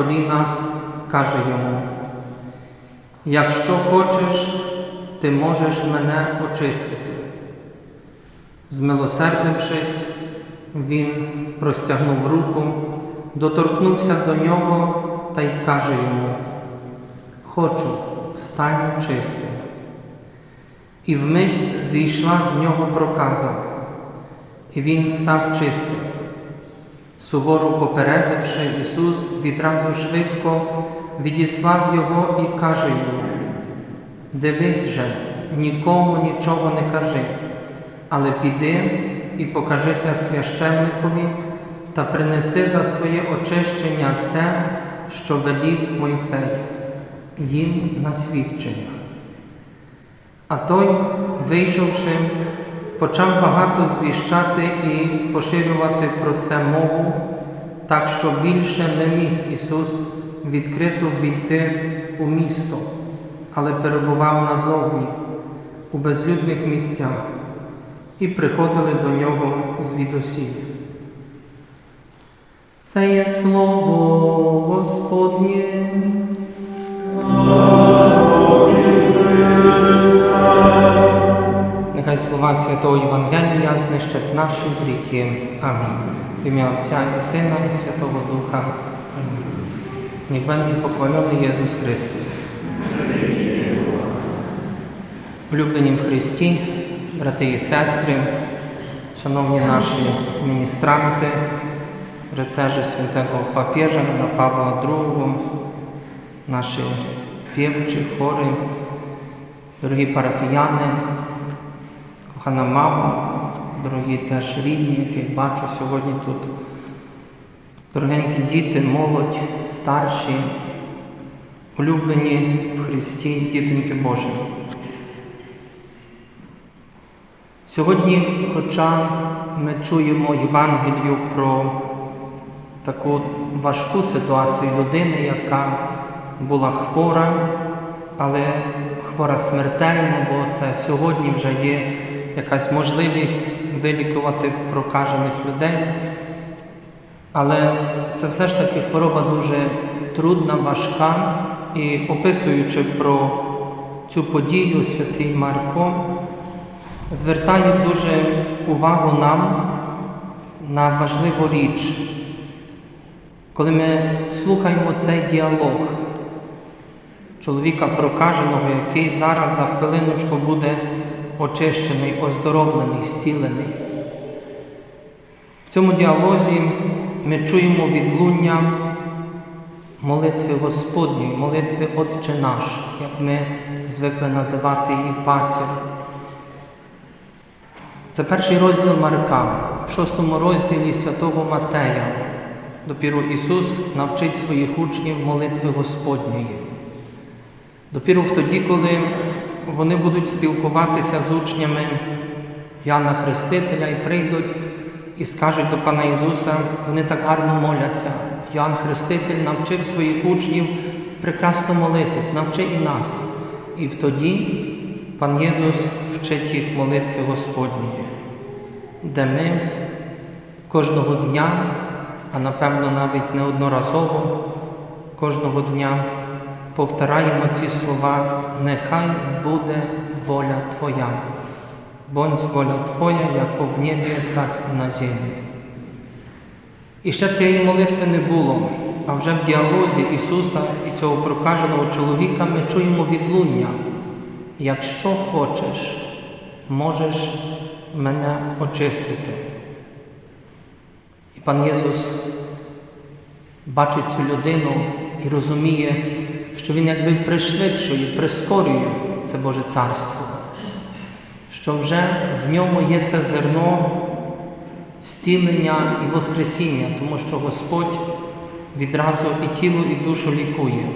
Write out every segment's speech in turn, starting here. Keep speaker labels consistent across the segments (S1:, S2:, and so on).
S1: коліна, каже йому, якщо хочеш, ти можеш мене очистити. Змилосердившись, він простягнув руку, доторкнувся до нього та й каже йому, Хочу, стань чистим. І вмить зійшла з нього проказа, і він став чистим. Суворо попередивши, Ісус відразу швидко відіслав його і каже йому, дивись же, нікому нічого не кажи, але піди і покажися священникові та принеси за своє очищення те, що велів Мойсей, їм на свідчення. А той, вийшовши, почав багато звіщати і поширювати про це мову, так що більше не міг Ісус відкрито війти у місто, але перебував назовні, у безлюдних місцях, і приходили до нього звідусіль. Це є слово Господнє. Нехай слова Святого Євангелія знищать наші гріхи. Амінь. В ім'я Отця і Сина, і Святого Духа. Амінь. Niech będzie pochwalony Jezus Chrystus. Улюблені в Христі, брати і сестри, шановні наші міністранти, rycerze świętego papieża Jana Pawła II, nasi piewczy, chory, дорогі парафіяни, кохана мама, дорогі теж рідні, яких бачу сьогодні тут, дорогенькі діти, молодь, старші, улюблені в Христі, дітоньки Божі. Сьогодні, хоча ми чуємо Євангелію про таку важку ситуацію людини, яка була хвора, але хвора смертельно, бо це сьогодні вже є якась можливість вилікувати прокажених людей. Але це все ж таки хвороба дуже трудна, важка, і описуючи про цю подію, святий Марко звертає дуже увагу нам на важливу річ, коли ми слухаємо цей діалог чоловіка прокаженого, який зараз за хвилиночку буде очищений, оздоровлений, зцілений. В цьому діалозі ми чуємо відлуння молитви Господньої, молитви Отче наш, як ми звикли називати її пацір. Це перший розділ Марка, в шостому розділі святого Матея. Допіру Ісус навчить своїх учнів молитви Господньої. Допіру в тоді, коли вони будуть спілкуватися з учнями Яна Хрестителя і прийдуть і скажуть до Пана Ісуса, вони так гарно моляться. Ян Хреститель навчив своїх учнів прекрасно молитись, навчи і нас. І тоді Пан Єсус вчить їх молитви Господньої, де ми кожного дня, а напевно навіть неодноразово, кожного дня повторяємо ці слова, нехай буде воля Твоя, бądź воля Твоя, як в небі, так і на землі. І ще цієї молитви не було, а вже в діалозі Ісуса і цього прокаженого чоловіка ми чуємо відлуння. Якщо хочеш, можеш мене очистити. І пан Єсус бачить цю людину і розуміє, що Він якби пришвидшує, прискорює це Боже Царство, що вже в ньому є це зерно зцілення і Воскресіння, тому що Господь відразу і тіло, і душу лікує.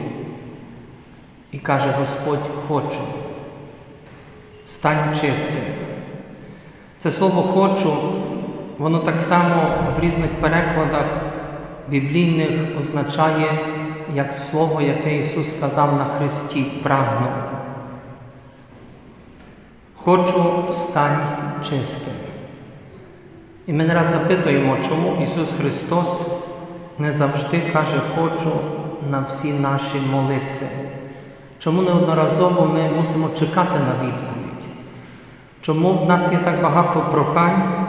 S1: І каже Господь, хочу, стань чистим. Це слово хочу, воно так само в різних перекладах біблійних означає як слово, яке Ісус сказав на Христі, прагну. Хочу стань чистим. І ми не раз запитуємо, чому Ісус Христос не завжди каже хочу на всі наші молитви. Чому неодноразово ми мусимо чекати на відповідь? Чому в нас є так багато прохань,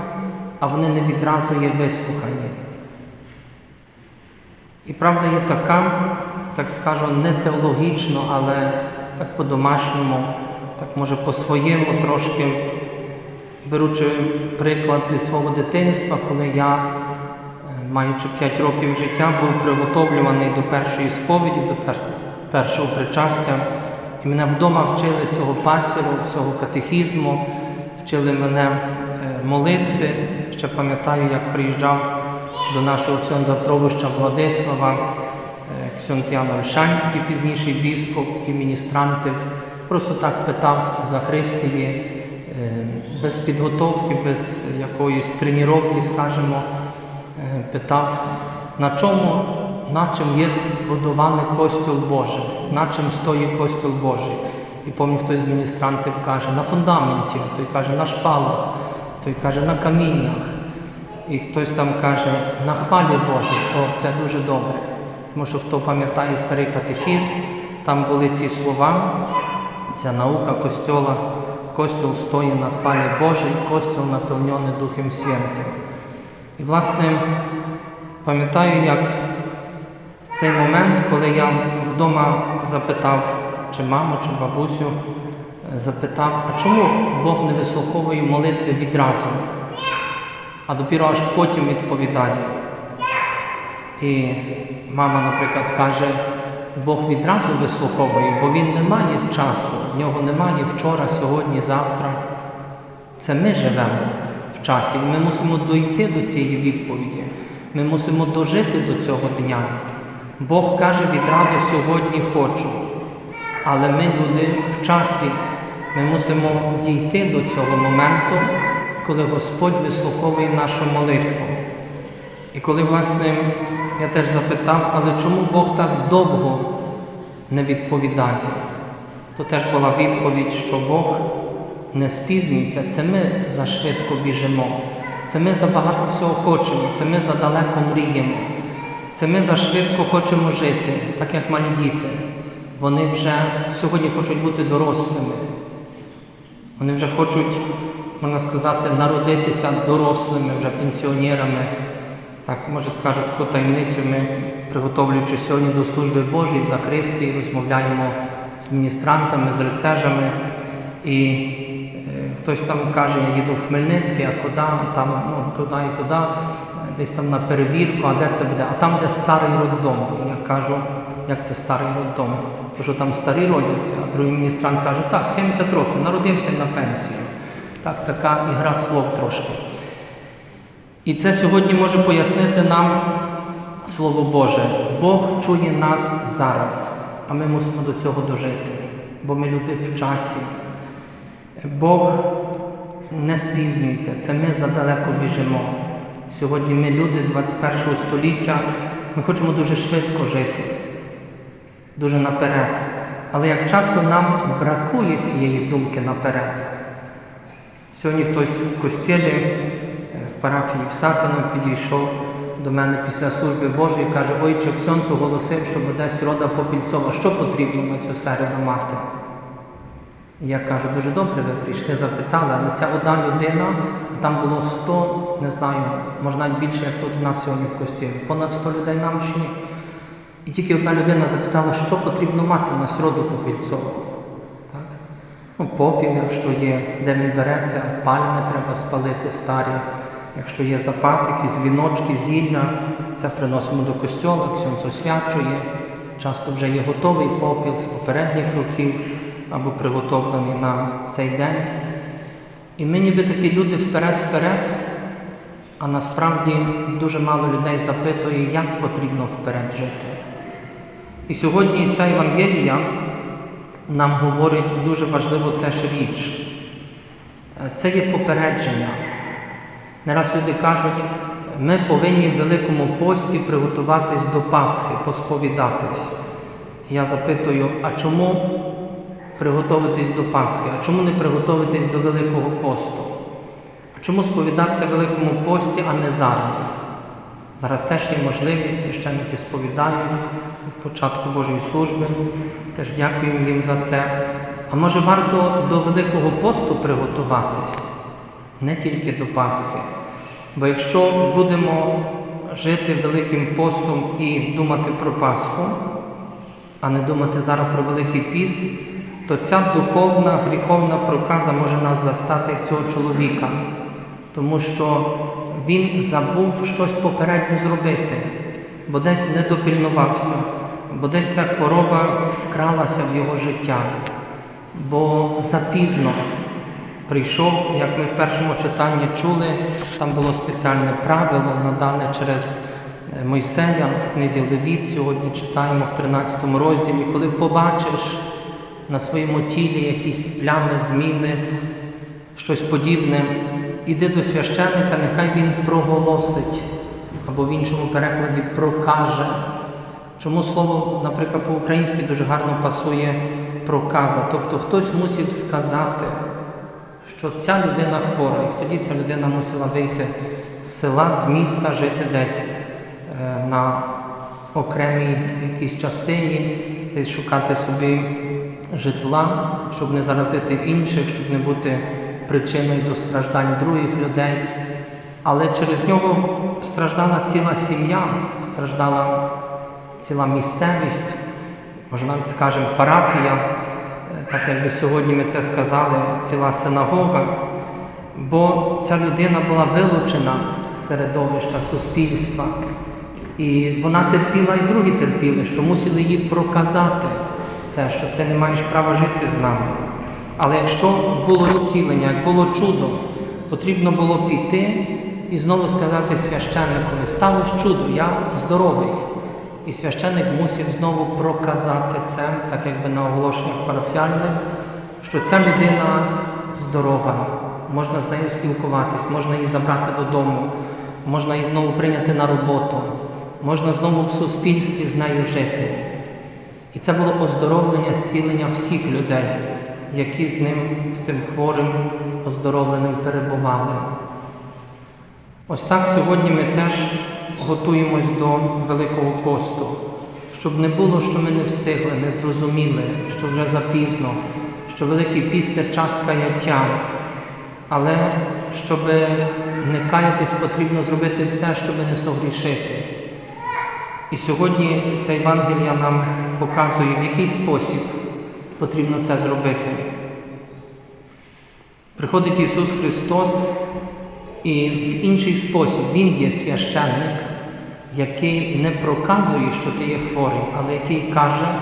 S1: а вони не відразу є вислухані? І правда є така, так скажу, не теологічно, але так по-домашньому, так може по-своєму трошки, беручи приклад зі свого дитинства, коли я, е, маючи 5 років життя, був приготовлюваний до першої сповіді, до пер- першого причастя. І мене вдома вчили цього паціру, всього катехізму, вчили мене е, молитви. Ще пам'ятаю, як приїжджав до нашого ксьонза Пробуща Владислава, е, ксьонз Ян Ольшанський, пізніший біскуп і міністрантив. Просто так питав в Захристії, е, без підготовки, без якоїсь тренування, скажімо, е, питав, на чому, на чим є збудований костюл Божий, на чим стоїть костюл Божий. І пам'ятаю, хтось з міністрантів каже, на фундаменті, той каже, на шпалах, той каже, на каміннях. І хтось там каже, на хвалі Божій, о, це дуже добре. Тому що хто пам'ятає старий катехізм, там були ці слова, ця наука костьола, костюл стоїть на хвалі Божій, костюл наповнений Духом Святим. І, власне, пам'ятаю, як в цей момент, коли я вдома запитав, чи маму, чи бабусю, запитав, а чому Бог не вислуховує молитви відразу, а допіро аж потім відповідає. І мама, наприклад, каже, Бог відразу вислуховує, бо Він не має часу, в нього немає вчора, сьогодні, завтра. Це ми живемо в часі, ми мусимо дойти до цієї відповіді. Ми мусимо дожити до цього дня. Бог каже відразу сьогодні хочу. Але ми, люди, в часі, ми мусимо дійти до цього моменту, коли Господь вислуховує нашу молитву. І коли, власне, я теж запитав, але чому Бог так довго не відповідає, то теж була відповідь, що Бог не спізнюється, це ми зашвидко біжимо, це ми забагато всього хочемо, це ми задалеко мріємо, це ми зашвидко хочемо жити, так як малі діти. Вони вже сьогодні хочуть бути дорослими. Вони вже хочуть, можна сказати, народитися дорослими, вже пенсіонерами. Так, може скажу таку таємницю, ми, приготовлюючи сьогодні до служби Божої за Христі, розмовляємо з міністрантами, з рецежами. І е, хтось там каже, я їду в Хмельницький, а куди, там ну, туди і туди, десь там на перевірку, а де це буде? А там, де старий роддом. І я кажу, як це старий роддом? То що там старі родяться, а другий міністрант каже, так, 70 років, народився на пенсію. Так, така ігра слов трошки. І це сьогодні може пояснити нам Слово Боже. Бог чує нас зараз, а ми мусимо до цього дожити, бо ми люди в часі. Бог не спізнюється, це ми задалеко біжимо. Сьогодні ми люди 21 століття, ми хочемо дуже швидко жити, дуже наперед. Але як часто нам бракує цієї думки наперед. Сьогодні хтось в костілі е, в парафії в Сатану підійшов до мене після служби Божої і каже, ой, чи Ксьонц оголосив, що десь рода Попільцова, що потрібно на цю середу мати? І я кажу, дуже добре, ви прийшли, запитали, але це одна людина, а там було 100, не знаю, може навіть більше, як тут в нас сьогодні в костілі. Понад 100 людей на мші. І тільки одна людина запитала, що потрібно мати на сроду попільцову. Попіл, якщо є, де він береться, пальми треба спалити старі. Якщо є запас, якісь віночки, зілля, це приносимо до костьола, ксьонц освячує. Часто вже є готовий попіл з попередніх років або приготовлений на цей день. І ми ніби такі люди вперед-вперед, а насправді дуже мало людей запитує, як потрібно вперед жити. І сьогодні ця Євангелія нам говорить дуже важливу теж річ. Е, Це є попередження. Не раз люди кажуть, ми повинні в Великому пості приготуватись до Пасхи, посповідатись. Я запитую, а чому приготуватись до Пасхи? А чому не приготуватись до Великого посту? А чому сповідатися в Великому пості, а не зараз? Зараз теж є можливість, священники сповідають від початку Божої служби. Теж дякуємо їм за це. А може варто до Великого посту приготуватись, не тільки до Пасхи. Бо якщо будемо жити Великим постом і думати про Пасху, а не думати зараз про Великий піст, то ця духовна гріховна проказа може нас застати цього чоловіка, тому що він забув щось попередньо зробити, бо десь не допільнувався, бо десь ця хвороба вкралася в його життя, бо запізно прийшов, як ми в першому читанні чули, там було спеціальне правило, надане через е, Мойсея в книзі Левіт. Сьогодні читаємо в 13 розділі, коли побачиш на своєму тілі якісь плями, зміни, щось подібне, іди до священника, нехай він проголосить, або в іншому перекладі прокаже. Чому слово, наприклад, по-українськи дуже гарно пасує проказа, тобто хтось мусив сказати, що ця людина хвора, і тоді ця людина мусила вийти з села, з міста, жити десь е, на окремій якійсь частині, десь шукати собі житла, щоб не заразити інших, щоб не бути причиною до страждань других людей. Але через нього страждала ціла сім'я, страждала ціла місцевість, може навіть скажемо парафія, е, так якби сьогодні ми це сказали, ціла синагога, бо ця людина була вилучена з середовища суспільства. І вона терпіла, і другі терпіли, що мусили їй проказати це, що ти не маєш права жити з нами. Але якщо було зцілення, як було чудо, потрібно було піти і знову сказати священникові, сталося чудо, я здоровий. І священник мусив знову проказати це, так якби на оголошеннях парафіальних, що ця людина здорова, можна з нею спілкуватись, можна її забрати додому, можна її знову прийняти на роботу, можна знову в суспільстві з нею жити. І це було оздоровлення, зцілення всіх людей, які з ним, з цим хворим, оздоровленим перебували. Ось так сьогодні ми теж готуємось до Великого посту, щоб не було, що ми не встигли, не зрозуміли, що вже запізно, що Великий піст це час каяття. Але щоб не каятись, потрібно зробити все, щоб не согрішити. І сьогодні ця Євангелія нам показує, в який спосіб потрібно це зробити. Приходить Ісус Христос і в інший спосіб Він є священник, який не проказує, що ти є хворий, але який каже,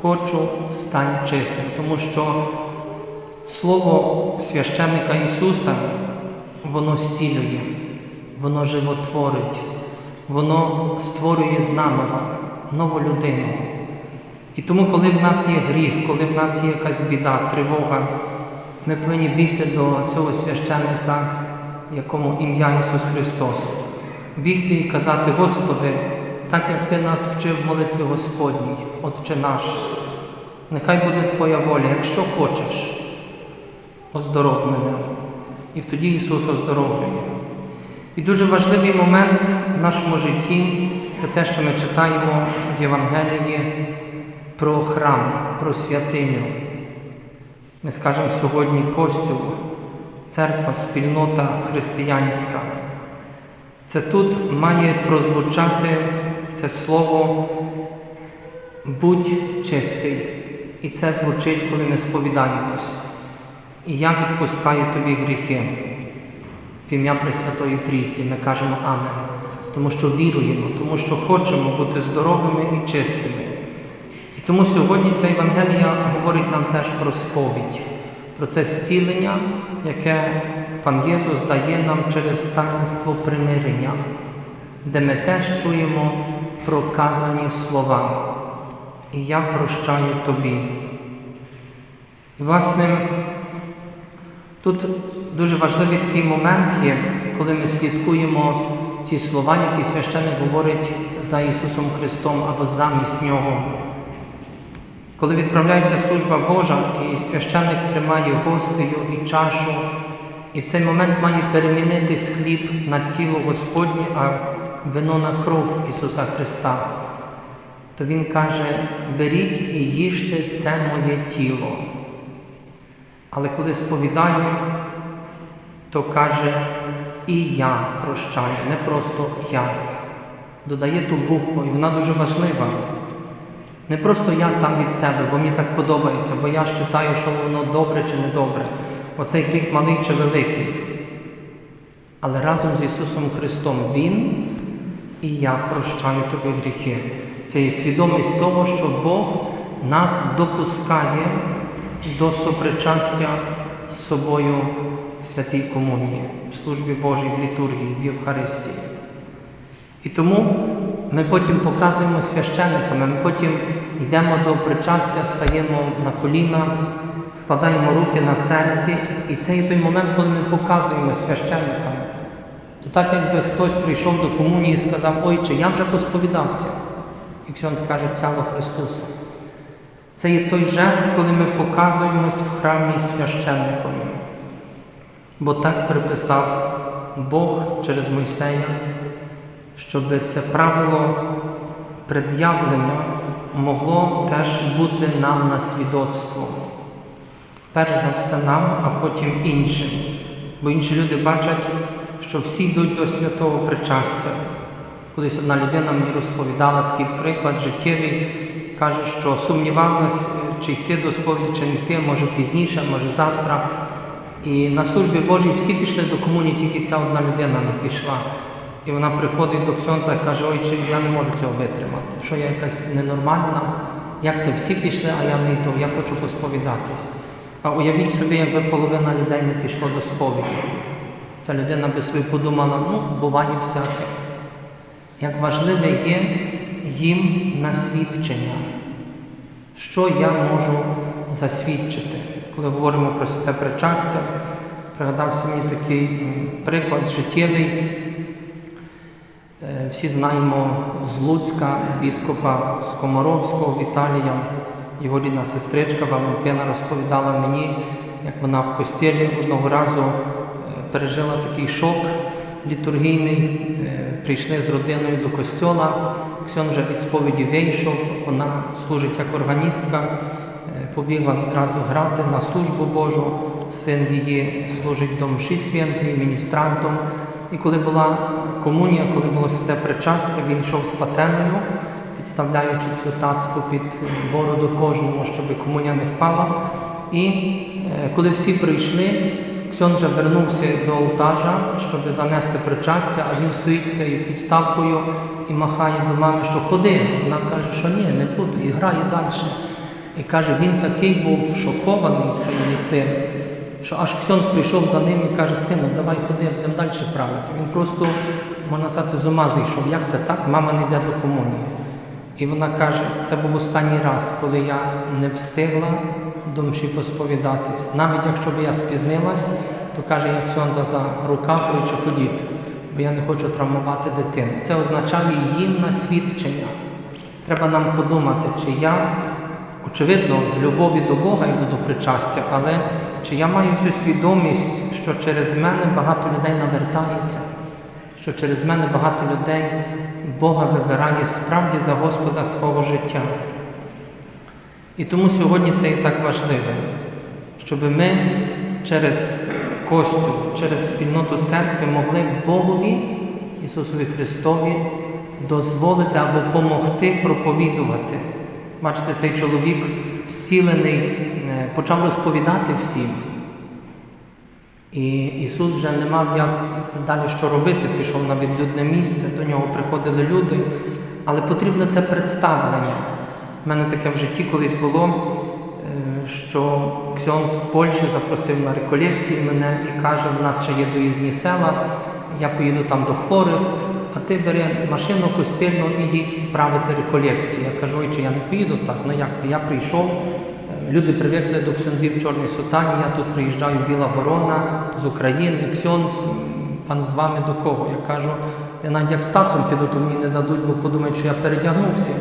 S1: хочу стань чистим, тому що Слово священника Ісуса, воно зцілює, воно животворить, воно створює знаново нову людину. І тому, коли в нас є гріх, коли в нас є якась біда, тривога, ми повинні бігти до цього священника, якому ім'я Ісус Христос, бігти і казати, Господи, так як Ти нас вчив в молитві Господній, Отче наш, нехай буде Твоя воля, якщо хочеш, оздоров мене. І тоді Ісус оздоровлює. І дуже важливий момент в нашому житті це те, що ми читаємо в Євангелії про храм, про святиню. Ми скажемо сьогодні костюм, церква, спільнота християнська. Це тут має прозвучати це слово будь чистий. І це звучить, коли ми сповідаємось. І я відпускаю тобі гріхи. В ім'я Пресвятої Трійці ми кажемо Амен, тому що віруємо, тому що хочемо бути здоровими і чистими. І тому сьогодні ця Євангелія говорить нам теж про сповідь, про це зцілення, яке пан Єсус дає нам через таїнство примирення, де ми теж чуємо проказані слова. І я прощаю тобі. І, власне, тут дуже важливий такий момент є, коли ми слідкуємо ці слова, які священник говорить за Ісусом Христом або замість Нього. Коли відправляється служба Божа, і священник тримає гостею і чашу, і в цей момент має перемінитись хліб на тіло Господнє, а вино на кров Ісуса Христа, то Він каже: беріть і їжте це моє тіло. Але коли сповідає, то каже і я прощаю, не просто я. Додає ту букву, і вона дуже важлива. Не просто я сам від себе, бо мені так подобається, бо я ж читаю, що воно добре чи не добре. Оцей гріх малий чи великий. Але разом з Ісусом Христом Він і я прощаю тобі гріхи. Це є свідомість того, що Бог нас допускає до сопричастя з собою в святій комунії, в службі Божій, в літургії, в Євхаристії. І тому ми потім показуємо священниками, ми потім йдемо до причастя, стаємо на коліна, складаємо руки на серці, і це є той момент, коли ми показуємо священникам. То так, якби хтось прийшов до комунії і сказав, Ойче, я вже посповідався, і Ксьон скаже цяло Христуса. Це є той жест, коли ми показуємось в храмі священником. Бо так приписав Бог через Мойсея, щоб це правило пред'явлення могло теж бути нам на свідоцтво. Перш за все нам, а потім іншим. Бо інші люди бачать, що всі йдуть до святого причастя. Колись одна людина мені розповідала такий приклад життєвий, каже, що сумнівалась, чи йти до сповіді, чи не йти, може пізніше, може завтра. І на службі Божій всі пішли до комунії, тільки ця одна людина не пішла. І вона приходить до Ксьонца і каже, ой, я не можу цього витримати, що я якась ненормальна, як це всі пішли, а я не йду, я хочу посповідатись. А уявіть собі, якби половина людей не пішло до сповіді. Ця людина би собі подумала, ну, буває всяке. Як важливе є їм насвідчення, що я можу засвідчити. Коли говоримо про святе причастя, пригадався мені такий приклад життєвий. Е, Всі знаємо з Луцька біскопа Скоморовського Віталія. Його рідна сестричка Валентина розповідала мені, як вона в костілі одного разу е, пережила такий шок літургійний. Е, Прийшли з родиною до костьола. Ксьон вже від сповіді вийшов, вона служить як органістка, побігла відразу грати на службу Божу. Син її служить до мші святої, міністрантом. І коли була комунія, коли було святе причастя, він йшов з патеною, підставляючи цю тацку під бороду кожному, щоб комунія не впала. І е, коли всі прийшли, Ксьон вже вернувся до алтажа, щоб занести причастя, а він стоїть з цією підставкою і махає до мами, що ходи. Вона каже, що ні, не буду, і грає далі. І каже, він такий був шокований, цей син, що аж Ксьон прийшов за ним і каже, сину, давай ходи, будемо далі правити. Він просто, можна сказати, з ума зійшов. Як це так? Мама не йде до комунії. І вона каже, це був останній раз, коли я не встигла до мші посповідатись. Навіть якщо б я спізнилась, то каже, як Ксьонза за рукав чи ходіть, бо я не хочу травмувати дитину. Це означає їм свідчення. Треба нам подумати, чи я, очевидно, з любові до Бога йду до причастя, але чи я маю цю свідомість, що через мене багато людей навертається, що через мене багато людей Бога вибирає справді за Господа свого життя. І тому сьогодні це і так важливе, щоб ми через Костю, через спільноту церкви могли Богові, Ісусові Христові, дозволити або помогти проповідувати, Бачите, цей чоловік зцілений, почав розповідати всім. І Ісус вже не мав як далі що робити, пішов на відлюдне місце, до нього приходили люди, але потрібно це представлення. У мене таке в житті колись було, е, що Ксьонз в Польщі запросив на реколекції мене і каже, в нас ще є доїзні села, я поїду там до хворих, а ти бери машину костільну і їдь правити реколекції. Я кажу, ой, чи я не поїду так? Ну як це? Я прийшов. Люди привикли до ксьонзів в чорній сутані, я тут приїжджаю Біла Ворона з України, ксьонз, пан з вами до кого? Я кажу, я навіть як стацом піду, то мені не дадуть, бо подумають, що я передягнувся. Е,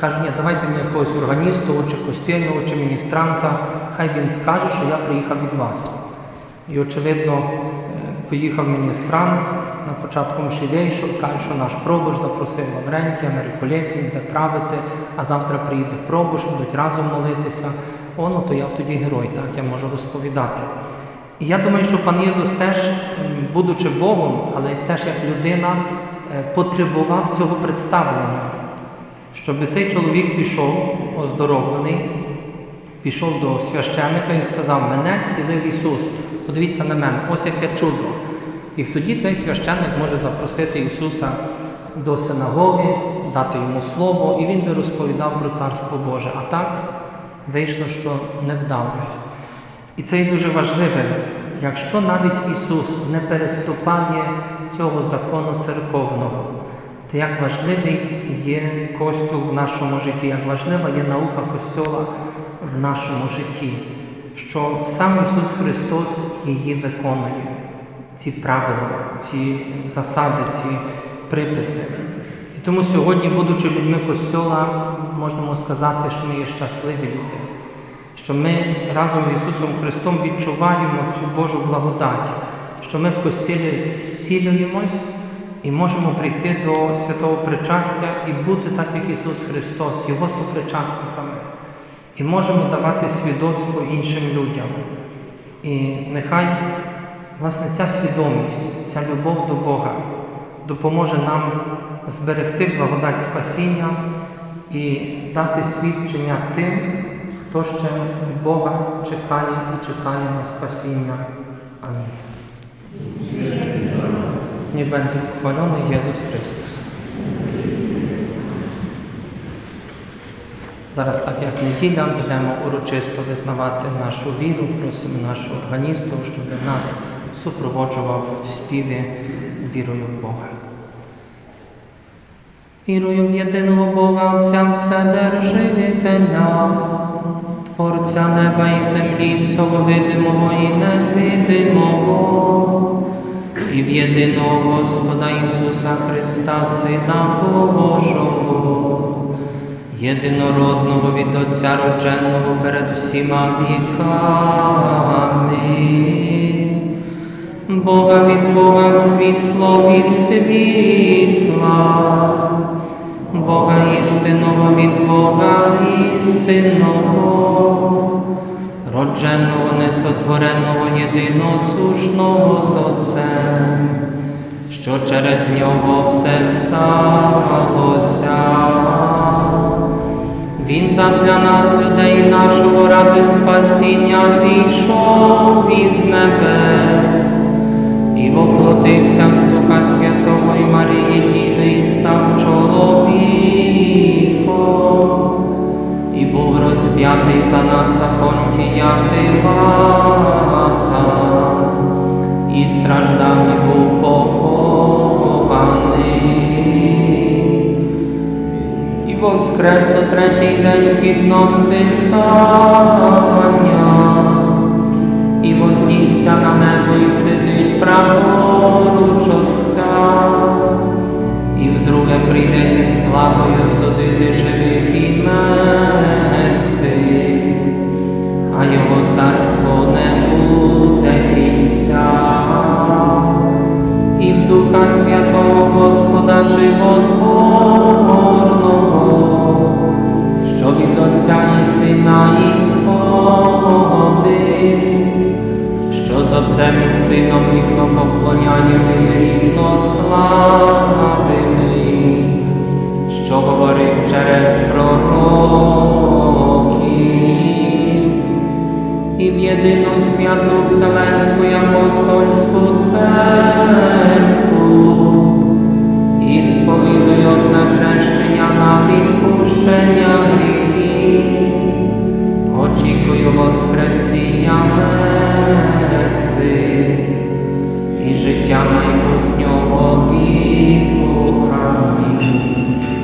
S1: Каже, ні, давайте мені якогось органісту, чи костільного, чи міністранта, хай він скаже, що я приїхав від вас. І, очевидно, е, поїхав міністрант, на початку мші вийшов, каже, що наш пробуш запросив Лаврентія на реколекції, де правити, а завтра приїде пробуш, будуть разом молитися. О, ну то я тоді герой, так, я можу розповідати. І я думаю, що пан Єсус теж, будучи Богом, але теж як людина, е, потребував цього представлення, щоб цей чоловік пішов оздоровлений, пішов до священика і сказав, мене зцілив Ісус. Подивіться на мене, ось яке чудо. І тоді цей священник може запросити Ісуса до синагоги, дати йому слово, і він би розповідав про Царство Боже. А так вийшло, що не вдалося. І це є дуже важливе, якщо навіть Ісус не переступає цього закону церковного, то як важливий є Костюл в нашому житті, як важлива є наука Костюла в нашому житті, що сам Ісус Христос її виконує, ці правила, ці засади, ці приписи. І тому сьогодні, будучи людьми Костюла, можемо сказати, що ми є щасливі люди, що ми разом з Ісусом Христом відчуваємо цю Божу благодать, що ми в костілі зцілюємось і можемо прийти до святого причастя і бути так, як Ісус Христос, Його супричасниками. І можемо давати свідоцтво іншим людям. І нехай власне ця свідомість, ця любов до Бога допоможе нам зберегти благодать спасіння і дати свідчення тим, хто ще Бога чекає і чекає на спасіння. Амінь. Niech będzie chwalony Jezus Chrystus. Зараз, так як неділя, будемо урочисто визнавати нашу віру, просимо нашого органісту, щоб нас супроводжував в співі вірою в Бога. Вірую в єдиного Бога, Отця Вседержителя, Творця неба і землі, всього видимого і невидимого, і в єдиного Господа Ісуса Христа, Сина Божого, єдинородного від Отця родженого перед всіма віками, Бога від Бога, світло від світла, Бога істинного від Бога істинного, родженого, несотвореного, єдиносушного з Отцем, що через нього все сталося. Він задля нас, людей нашого ради спасіння, зійшов із небес і воплотився з Духа Святого і Марії Діви і став чоловіком, і був розп'ятий за нас за Понтія Пилата, і страждав був похований. І воскрес у третій день згідно з Писання, і вознісся на небо і сидить праворуч Отця, і вдруге прийде зі славою судити живих і мертвих, а його царство не буде кінця. І в Духа Святого Господа животворного, що від Отця і Сина і сходить, що з Отцем і Сином рівно поклоняємо і рівно славимо, що говорив через пророків і в єдину святу Вселенську і апостольську церкву і сповідую одне хрещення на відпущення гріхів, очікую Воскресіння мертвих і життя майбутнього віку. Амінь.